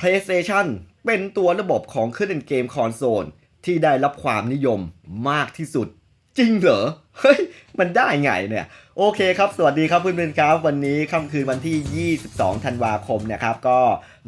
PlayStation เป็นตัวระบบของเครื่องเล่นเกมคอนโซลที่ได้รับความนิยมมากที่สุด จริงเหรอ เฮ้ย มันได้ไงเนี่ย โอเคครับ สวัสดีครับเพื่อนๆครับ วันนี้ค่ำคืนวันที่ 22 ธันวาคมนะครับ ก็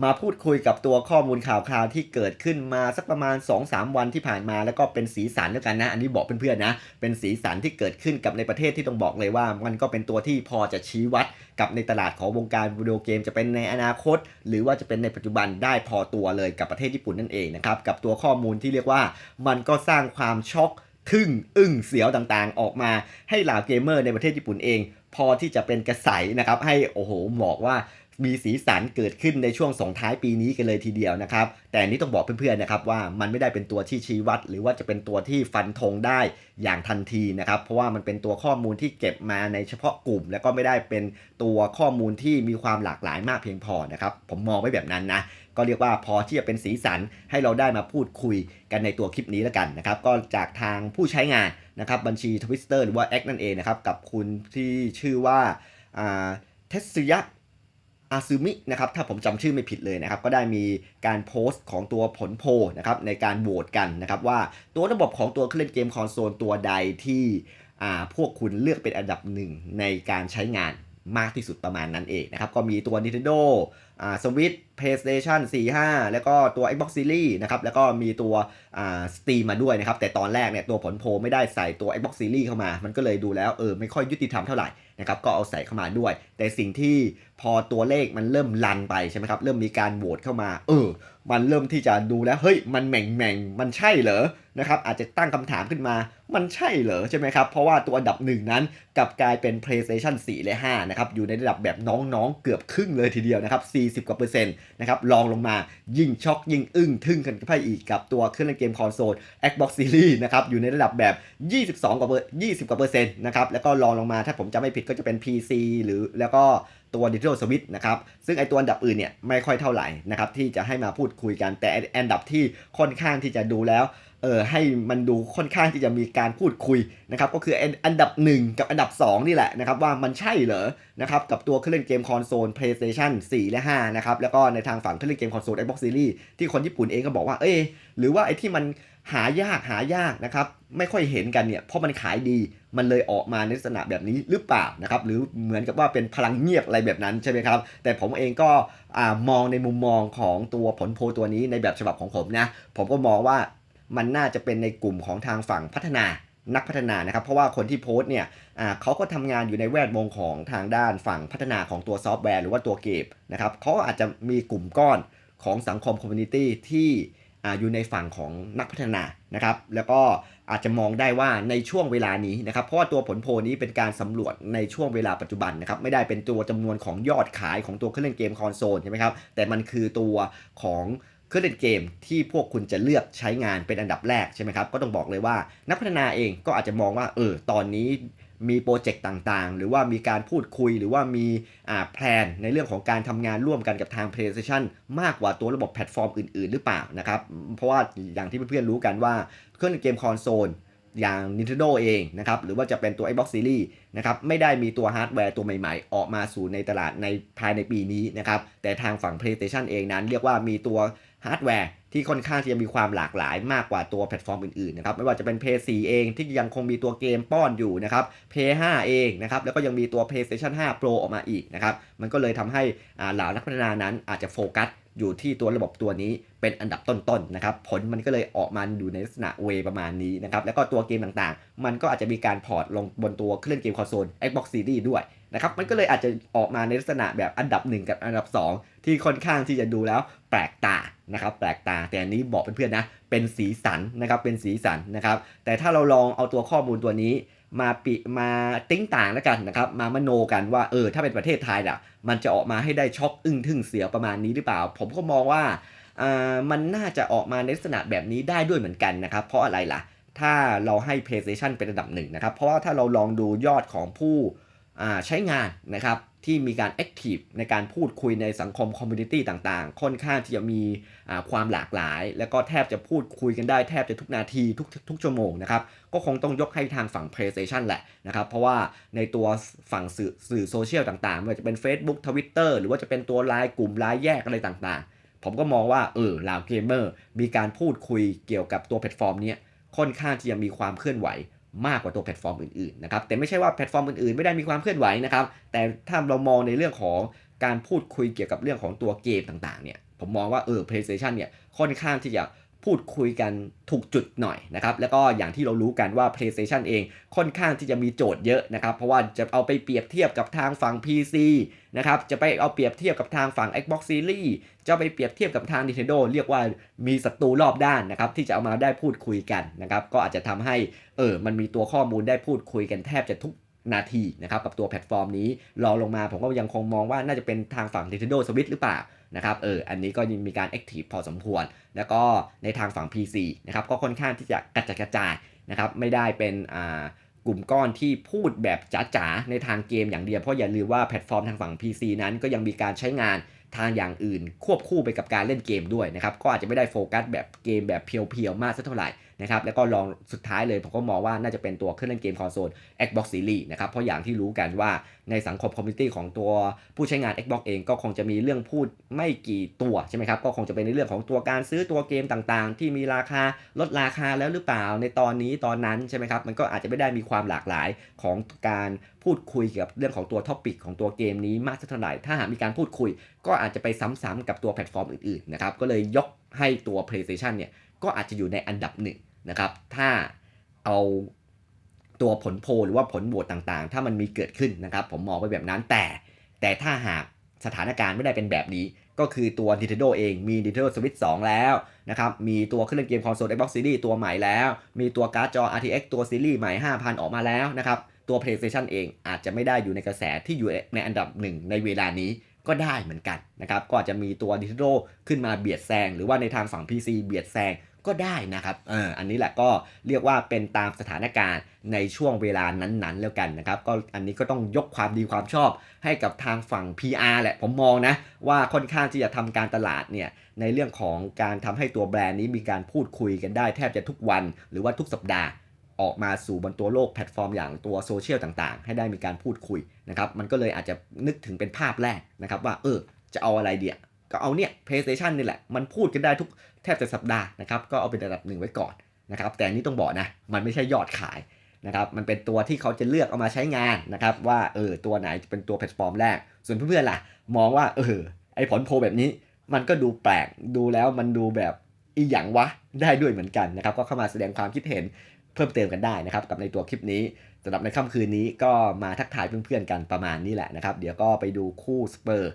มาพูดคุยกับตัวข้อมูลข่าวคราวที่เกิดขึ้นมาสักประมาณ 2-3 วันที่ผ่านมา แล้วก็เป็นสีสันแล้วกันนะ อันนี้บอกเพื่อนๆนะ เป็นสีสันที่เกิดขึ้นกับในประเทศที่ต้องบอกเลยว่า มันก็เป็นตัวที่พอจะชี้วัดกับในตลาดของวงการวิดีโอเกมจะเป็นในอนาคต หรือว่าจะเป็นในปัจจุบันได้พอตัวเลยกับประเทศญี่ปุ่นนั่นเองนะครับ กับตัวข้อมูลที่เรียกว่ามันก็สร้างความช็อก ทึ่งอึ้งเสียวต่างๆ ออกมาให้เหล่าเกมเมอร์ในประเทศญี่ปุ่นเอง พอที่จะเป็นกระใสนะครับให้โอ้โหบอกว่า มีสีสันเกิดขึ้นในช่วงส่งท้ายปีนี้กันเลยทีเดียวนะครับ แต่นี้ต้องบอกเพื่อนๆนะครับว่ามันไม่ได้เป็นตัวที่ชี้วัด หรือว่าจะเป็นตัวที่ฟันธงได้อย่างทันทีนะครับ เพราะว่ามันเป็นตัวข้อมูลที่เก็บมาในเฉพาะกลุ่ม แล้วก็ไม่ได้เป็นตัวข้อมูลที่มีความหลากหลายมากเพียงพอนะครับผมมองไว้แบบนั้นนะก็เรียกว่าพอที่จะเป็นสีสันให้เราได้มาพูดคุยกันในตัวคลิปนี้แล้วกันนะครับ ก็จากทางผู้ใช้งานนะครับบัญชี Twitter หรือว่า X นั่นเองนะครับกับคุณที่ชื่อว่าเทสยะ อาซึมินะครับถ้าผมจำชื่อไม่ผิดเลยนะครับก็ได้มีการโพสต์ของตัวผลโพลนะครับในการโหวตกันนะครับว่าตัวระบบของตัวเครื่องเล่นเกมคอนโซลตัวใดที่พวกคุณเลือกเป็นอันดับหนึ่งในการใช้งานมากที่สุดประมาณนั้นเองนะครับก็มีตัว Nintendo อ่า Switch PlayStation 4 5 แล้วก็ตัว Xbox Series นะครับ แล้วก็มีตัวอ่า Steam มาด้วยนะครับ แต่ตอนแรกเนี่ยตัวผลโพไม่ได้ใส่ตัว Xbox Series เข้ามา มันก็เลยดูแล้วเออไม่ค่อยยุติธรรมเท่าไหร่นะครับ ก็เอาใส่เข้ามาด้วย แต่สิ่งที่พอตัวเลขมันเริ่มลันไปใช่ไหมครับ เริ่มมีการโหวตเข้ามา เออ มันเริ่มที่จะดูแล้ว เฮ้ย มันแหม่งแม่งมันใช่เหรอ นะครับ อาจจะตั้งคำถามขึ้นมา มันใช่เหรอใช่ไหมครับ เพราะว่าตัวอันดับหนึ่งนั้นกลับกลายเป็น PlayStation 4 และ 5 นะครับ อยู่ในระดับแบบน้องๆ เกือบครึ่งเลยทีเดียวนะครับ40 กว่าเปอร์เซ็นต์นะครับรองลงมายิ่งช็อกยิ่งอึ้งทึ่งกันไปอีกกับตัวเครื่องเล่นเกมคอนโซล Xbox Series นะครับอยู่ในระดับแบบ 22 กว่าเปอร์20 กว่าเปอร์เซ็นต์นะครับแล้วก็รองลงมาถ้าผมจำไม่ผิดก็จะเป็น PC หรือแล้วก็ตัว Nintendo Switch นะครับ ซึ่งไอตัวอันดับอื่นเนี่ยไม่ค่อยเท่าไหร่นะครับที่จะให้มาพูดคุยกันแต่อันดับที่ค่อนข้างที่จะดูแล้ว เออให้มันดูค่อนข้างที่จะมีการพูดคุยนะครับก็คืออันดับ 1 กับอันดับ 2 นี่แหละนะครับว่ามันใช่เหรอนะครับกับตัวเครื่องเล่นเกมคอนโซล PlayStation 4 และ5นะครับแล้วก็ในทางฝั่งเครื่องเล่นเกมคอนโซล Xbox Series ที่คนญี่ปุ่นเองก็บอกว่าเอ้หรือว่าไอ้ที่มันหายากหายากนะครับไม่ค่อยเห็นกันเนี่ยเพราะมันขายดีมันเลยออกมาในลักษณะแบบนี้หรือเปล่านะครับหรือเหมือนกับว่าเป็นพลังเงียบอะไรแบบนั้นใช่ไหมครับ แต่ผมเองก็มองในมุมมองของตัวผลโพลตัวนี้ในแบบฉบับของผมนะผมก็มองว่า มันน่าจะเป็นในกลุ่มของทางฝั่งพัฒนานักพัฒนานะครับ เพราะว่าคนที่โพสต์เนี่ยเขาก็ทำงานอยู่ในแวดวงของทางด้านฝั่งพัฒนาของตัวซอฟต์แวร์หรือว่าตัวเกมนะครับเขาอาจจะมีกลุ่มก้อนของสังคมคอมมูนิตี้ที่อยู่ในฝั่งของนักพัฒนานะครับ แล้วก็อาจจะมองได้ว่าในช่วงเวลานี้นะครับ เพราะว่าตัวผลโพลนี้เป็นการสำรวจในช่วงเวลาปัจจุบันนะครับ ไม่ได้เป็นตัวจำนวนของยอดขายของตัวเครื่องเล่นเกมคอนโซลใช่ไหมครับ แต่มันคือตัวของ เครื่องเล่นเกมที่พวกคุณจะเลือกใช้งานเป็นอันดับแรกใช่ไหมครับ ก็ต้องบอกเลยว่านักพัฒนาเองก็อาจจะมองว่าเออตอนนี้มีโปรเจกต์ต่างๆ หรือว่ามีการพูดคุยหรือว่ามีอ่าแพลนในเรื่องของการทำงานร่วมกันกับทาง PlayStation มากกว่าตัวระบบแพลตฟอร์มอื่น ๆ หรือเปล่านะครับ เพราะว่าอย่างที่เพื่อนๆรู้กันว่าเครื่องเกมคอนโซลอย่าง Nintendo เองนะครับ หรือว่าจะเป็นตัว Xbox Series นะครับ ไม่ได้มีตัวฮาร์ดแวร์ตัวใหม่ๆ ออกมาสู่ในตลาดในภายในปีนี้นะครับ แต่ทางฝั่ง PlayStation เองนั้นเรียกว่ามีตัว ฮาร์ดแวร์ที่ค่อนข้างจะมีความหลากหลายมากกว่าตัวแพลตฟอร์มอื่นๆนะครับไม่ว่าจะเป็น PS4 เองที่ยังคงมีตัวเกมป้อนอยู่นะครับ PS5 เองนะครับแล้วก็ยังมีตัว PlayStation 5 Pro ออกมาอีกนะครับมันก็เลยทำให้เหล่านักพัฒนานั้นอาจจะโฟกัสอยู่ที่ตัวระบบตัวนี้เป็นอันดับต้นๆนนะครับผลมันก็เลยออกมาอยู่ในลักษณะเวประมาณนี้นะครับแล้วก็ตัวเกมต่างๆ มันก็อาจจะมีการพอร์ตลงบนตัวเครื่องเกมคอนโซล Xbox Series ด้วย นะครับมันก็เลยอาจจะออกมาในลักษณะแบบอันดับ 1 กับอันดับ 2 ที่ค่อนข้างที่จะดูแล้วแปลกตานะครับแปลกตาแต่อันนี้บอกเพื่อนๆนะเป็นสีสันนะครับเป็นสีสันนะครับแต่ถ้าเราลองเอาตัวข้อมูลตัวนี้มาปิมาติ้งต่างแล้วกันนะครับมามโนกันว่าเออถ้าเป็นประเทศไทยอะมันจะออกมาให้ได้ช็อกอึ้งทึ่งเสียวประมาณนี้หรือเปล่า ผมก็มองว่าอ่ามันน่าจะออกมาในลักษณะแบบนี้ได้ด้วยเหมือนกันนะครับเพราะอะไรล่ะ ถ้าเราให้ PlayStation เป็นระดับหนึ่งนะครับเพราะว่าถ้าเราลองดูยอดของผู้ ใช้งานนะครับที่มีการแอคทีฟในการพูดคุยในสังคมคอมมูนิตี้ต่างๆ ค่อนข้างที่จะมีความหลากหลาย แล้วก็แทบจะพูดคุยกันได้แทบจะทุกนาทีทุกทุกชั่วโมงนะครับก็คงต้องยกให้ทางฝั่ง PlayStation แหละนะครับ เพราะว่าในตัวฝั่งสื่อสื่อโซเชียลต่างๆไม่ว่าจะเป็น Facebook Twitter หรือว่าจะเป็นตัวไลน์กลุ่มไลน์แยกอะไรต่างๆ ผมก็มองว่าเออลาวเกมเมอร์มีการพูดคุยเกี่ยวกับตัวแพลตฟอร์มเนี้ยค่อนข้างที่จะมีความเคลื่อนไหว มากกว่าตัวแพลตฟอร์มอื่นๆนะครับแต่ไม่ใช่ว่าแพลตฟอร์มอื่นๆ ไม่ได้มีความเคลื่อนไหวนะครับแต่ถ้าเรามองในเรื่องของการพูดคุยเกี่ยวกับเรื่องของตัวเกมต่างๆเนี่ยผมมองว่าเออ PlayStation เนี่ยค่อนข้างที่จะ พูดคุยกันถูกจุดหน่อยนะครับ แล้วก็อย่างที่เรารู้กันว่า PlayStation เองค่อนข้างที่จะมีโจทย์เยอะนะครับ เพราะว่าจะเอาไปเปรียบเทียบกับทางฝั่ง PC นะครับ จะไปเอาเปรียบเทียบกับทางฝั่ง Xbox Series จะไปเปรียบเทียบกับทาง Nintendo เรียกว่ามีศัตรูรอบด้านนะครับ ที่จะเอามาได้พูดคุยกันนะครับ ก็อาจจะทำให้เออมันมีตัวข้อมูลได้พูดคุยกันแทบจะทุกนาทีนะครับกับตัวแพลตฟอร์มนี้รอลงมาผมก็ยังคงมองว่าน่าจะเป็นทางฝั่ง Nintendo Switch หรือเปล่า นะครับเอออันนี้ก็ยังมีการ Active พอสมควร แล้วก็ในทางฝั่ง PC นะครับก็ค่อนข้างที่จะกระจัดกระจายนะครับไม่ได้เป็นอ่ากลุ่มก้อนที่พูดแบบจ๋าๆ ในทางเกมอย่างเดียว เพราะอย่าลืมว่าแพลตฟอร์มทางฝั่ง PC นั้นก็ยังมีการใช้งานทางอย่างอื่น ควบคู่ไปกับการเล่นเกมด้วยนะครับ ก็อาจจะไม่ได้โฟกัสแบบเกมแบบเพียวๆ มากสักเท่าไหร่นะครับแล้วก็ลองสุดท้ายเลยผมก็มองว่าน่าจะเป็นตัวเครื่องเล่นเกมคอนโซล Xbox Series นะครับเพราะอย่างที่รู้กันว่าในสังคมคอมมูนิตี้ของตัวผู้ใช้งาน Xbox เองก็คงจะมีเรื่องพูดไม่กี่ตัวใช่ไหมครับก็คงจะเป็นในเรื่องของตัวการซื้อตัวเกมต่างๆ ที่มีราคาลดราคาแล้วหรือเปล่าในตอนนี้ตอนนั้นใช่ไหมครับมันก็อาจจะไม่ได้มีความหลากหลายของการพูดคุยเกี่ยวกับเรื่องของตัวท็อปิกของตัวเกมนี้มากสักเท่าไหร่ถ้าหากมีการพูดคุย ก็อาจจะไปซ้ำๆกับตัวแพลตฟอร์มอื่นๆนะครับก็เลยยกให้ตัว PlayStation เนี่ย ก็อาจจะอยู่ในอันดับหนึ่งนะครับ ถ้าเอาตัวผลโพลหรือว่าผลโหวตต่างๆ ถ้ามันมีเกิดขึ้นนะครับ ผมมองไปแบบนั้นแต่ แต่ถ้าหากสถานการณ์ไม่ได้เป็นแบบนี้ ก็คือตัว Nintendo เองมี Nintendo Switch 2 แล้วนะครับ มีตัวเครื่องเล่นเกมคอนโซล Xbox Series ตัวใหม่แล้ว มีตัวการ์ดจอ RTX ตัวซีรีส์ใหม่ 5,000 ออกมาแล้วนะครับ ตัว PlayStation เองอาจจะไม่ได้อยู่ในกระแสที่อยู่ในอันดับหนึ่งในเวลานี้ ก็ได้เหมือนกันนะครับก็อาจจะมีตัว Nintendo ขึ้นมาเบียดแซงหรือว่าในทางฝั่ง PC เบียดแซงก็ได้นะครับเอออันนี้แหละก็เรียกว่าเป็นตามสถานการณ์ในช่วงเวลานั้นๆ แล้วกันนะครับ ก็อันนี้ก็ต้องยกความดีความชอบให้กับทางฝั่ง PR แหละ ผมมองนะ ว่าค่อนข้างที่จะทำการตลาดเนี่ยในเรื่องของการทำให้ตัวแบรนด์นี้มีการพูดคุยกันได้แทบจะทุกวันหรือว่าทุกสัปดาห์ ออกมาสู่บนตัวโลกแพลตฟอร์มอย่างตัวโซเชียลต่างๆ ให้ได้มีการพูดคุยนะครับมันก็เลยอาจจะนึกถึงเป็นภาพแรกนะครับว่าเออจะเอาอะไรเดียก็เอาเนี่ย PlayStation นี่แหละ มันพูดกันได้ทุกแทบจะสัปดาห์นะครับก็เอาเป็นระดับหนึ่งไว้ก่อนนะครับแต่นี้ต้องบอกนะมันไม่ใช่ยอดขายนะครับมันเป็นตัวที่เขาจะเลือกเอามาใช้งานนะครับว่าเออตัวไหนจะเป็นตัวแพลตฟอร์มแรก ส่วนเพื่อนๆล่ะ มองว่าเออไอผลโพแบบนี้มันก็ดูแปลกดูแล้วมันดูแบบอีหยังวะได้ด้วยเหมือนกันนะครับก็เข้ามาแสดงความคิดเห็น เพิ่มเติมกันได้นะครับกับในตัวคลิปนี้สำหรับในค่ำคืนนี้ก็มาทักทายเพื่อนๆกันประมาณนี้แหละนะครับ เดี๋ยวก็ไปดูคู่สเปอร์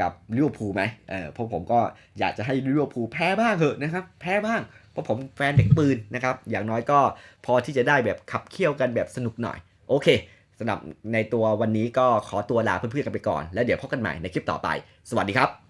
กับลิเวอร์พูลไหมเออพวกผมก็อยากจะให้ลิเวอร์พูลแพ้บ้างเถอะนะครับ แพ้บ้าง เพราะผมแฟนเด็กปืนนะครับ อย่างน้อยก็พอที่จะได้แบบขับเคี่ยวกันแบบสนุกหน่อย โอเคสำหรับในตัววันนี้ก็ขอตัวลาเพื่อนๆกันไปก่อน แล้วเดี๋ยวพบกันใหม่ในคลิปต่อไป สวัสดีครับ